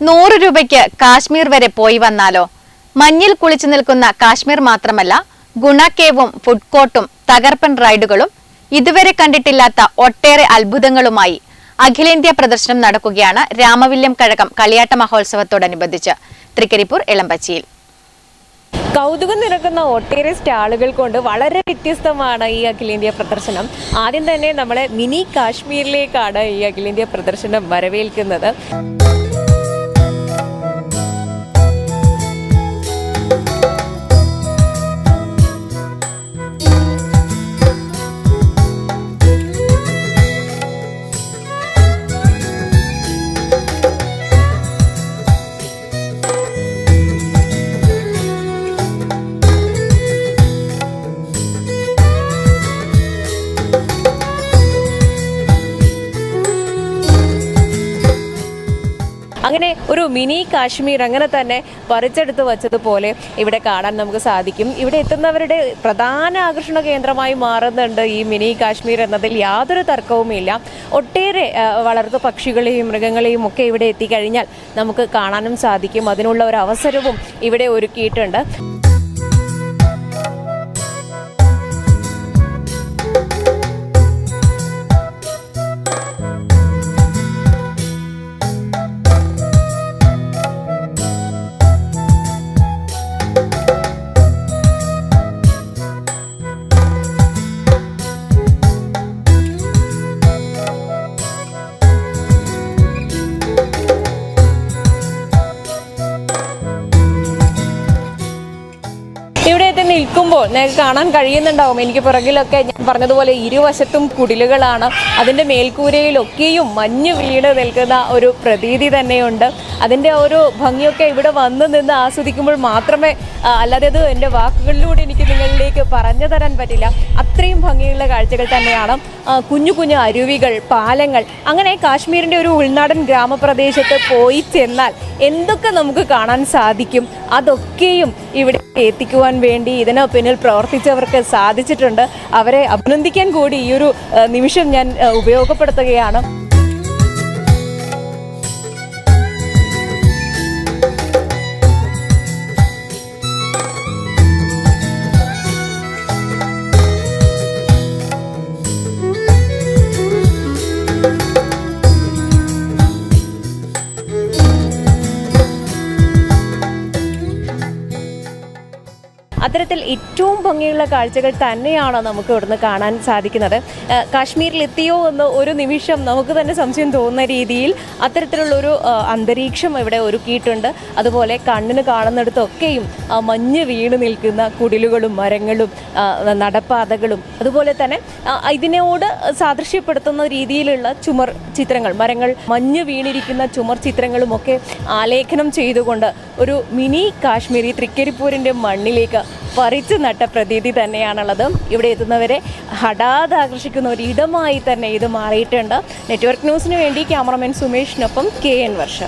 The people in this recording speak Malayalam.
നൂറ് രൂപയ്ക്ക് കാശ്മീർ വരെ പോയി വന്നാലോ? മഞ്ഞിൽ കുളിച്ചു നിൽക്കുന്ന കാശ്മീർ മാത്രമല്ല ഗുണക്കേവും ഫുഡ് കോർട്ടും തകർപ്പൻ റൈഡുകളും ഇതുവരെ കണ്ടിട്ടില്ലാത്ത ഒട്ടേറെ അത്ഭുതങ്ങളുമായി അഖിലേന്ത്യാ പ്രദർശനം നടക്കുകയാണ് രാമവില്യം കഴകം കളിയാട്ട മഹോത്സവത്തോടനുബന്ധിച്ച്. തൃക്കരിപ്പൂർ ഇളമ്പച്ചിയിൽ കൗതുകം നിറക്കുന്ന ഒട്ടേറെ സ്റ്റാളുകൾ കൊണ്ട് വളരെ വ്യത്യസ്തമാണ് ഈ അഖിലേന്ത്യാ പ്രദർശനം. ആദ്യം തന്നെ നമ്മളെ മിനി കാശ്മീരിലേക്കാണ് ഈ അഖിലേന്ത്യാ പ്രദർശനം വരവേൽക്കുന്നത്. അങ്ങനെ ഒരു മിനി കാശ്മീർ അങ്ങനെ തന്നെ പറിച്ചെടുത്ത് വച്ചതുപോലെ ഇവിടെ കാണാൻ നമുക്ക് സാധിക്കും. ഇവിടെ എത്തുന്നവരുടെ പ്രധാന ആകർഷണ കേന്ദ്രമായി മാറുന്നുണ്ട് ഈ മിനി കാശ്മീർ എന്നതിൽ യാതൊരു തർക്കവുമില്ല ഒട്ടേറെ വളർത്തു പക്ഷികളെയും മൃഗങ്ങളെയും ഒക്കെ ഇവിടെ എത്തിക്കഴിഞ്ഞാൽ നമുക്ക് കാണാനും സാധിക്കും. അതിനുള്ള ഒരു അവസരവും ഇവിടെ ഒരുക്കിയിട്ടുണ്ട്. നിൽക്കുമ്പോൾ നിങ്ങൾക്ക് കാണാൻ കഴിയുന്നുണ്ടാവും. എനിക്ക് പുറകിലൊക്കെ ഞാൻ പറഞ്ഞതുപോലെ ഇരുവശത്തും കുടിലുകളാണ്. അതിന്റെ മേൽക്കൂരയിലൊക്കെയും മഞ്ഞ് വീണ് നിൽക്കുന്ന ഒരു പ്രതീതി തന്നെയുണ്ട്. അതിന്റെ ഒരു ഭംഗിയൊക്കെ ഇവിടെ വന്ന് നിന്ന് ആസ്വദിക്കുമ്പോൾ മാത്രമേ അല്ലാതെ അത് എന്റെ വാക്കുകളിലൂടെ എനിക്ക് നിങ്ങളിലേക്ക് പറഞ്ഞു തരാൻ പറ്റില്ല. അത്രയും ഭംഗിയുള്ള കാഴ്ചകൾ തന്നെയാണ്. കുഞ്ഞു കുഞ്ഞു അരുവികൾ പാലങ്ങൾ. അങ്ങനെ കാശ്മീരിന്റെ ഒരു ഉൾനാടൻ ഗ്രാമപ്രദേശത്ത് പോയി ചെന്നാൽ എന്തൊക്കെ നമുക്ക് കാണാൻ സാധിക്കും? അതൊക്കെയും ഇവിടെ എത്തിക്കുവാൻ വേണ്ടി ഇതിന് പിന്നിൽ പ്രവർത്തിച്ചവർക്ക് സാധിച്ചിട്ടുണ്ട്. അവരെ അഭിനന്ദിക്കാൻ കൂടി ഈ ഒരു നിമിഷം ഞാൻ ഉപയോഗപ്പെടുത്തുകയാണ്. അത്തരത്തിൽ ഏറ്റവും ഭംഗിയുള്ള കാഴ്ചകൾ തന്നെയാണ് നമുക്ക് ഇവിടുന്ന് കാണാൻ സാധിക്കുന്നത്? കാശ്മീരിൽ എത്തിയോ എന്ന് ഒരു നിമിഷം നമുക്ക് തന്നെ സംശയം തോന്നുന്ന രീതിയിൽ അത്തരത്തിലുള്ളൊരു അന്തരീക്ഷം ഇവിടെ ഒരുക്കിയിട്ടുണ്ട്. അതുപോലെ കണ്ണിന് കാണുന്നിടത്തൊക്കെയും മഞ്ഞ് വീണ് നിൽക്കുന്ന കുടിലുകളും മരങ്ങളും നടപ്പാതകളും അതുപോലെ തന്നെ ഇതിനോട് സാദൃശ്യപ്പെടുത്തുന്ന രീതിയിലുള്ള ചുമർ ചിത്രങ്ങൾ മരങ്ങൾ മഞ്ഞ് വീണിരിക്കുന്ന ചുമർ ചിത്രങ്ങളുമൊക്കെ ആലേഖനം ചെയ്തുകൊണ്ട് ഒരു മിനി കാശ്മീരി തൃക്കരിപ്പൂരിന്റെ മണ്ണിലേക്ക് പറിച്ചു നട്ട പ്രതീതി തന്നെയാണുള്ളത്. ഇവിടെ എത്തുന്നവരെ ഹഠാത് ആകർഷിക്കുന്ന ഒരു ഇടമായി തന്നെ ഇത് മാറിയിട്ടുണ്ട്. നെറ്റ്വർക്ക് ന്യൂസിന് വേണ്ടി ക്യാമറമാൻ സുമേഷിനൊപ്പം കെ എൻ വർഷ.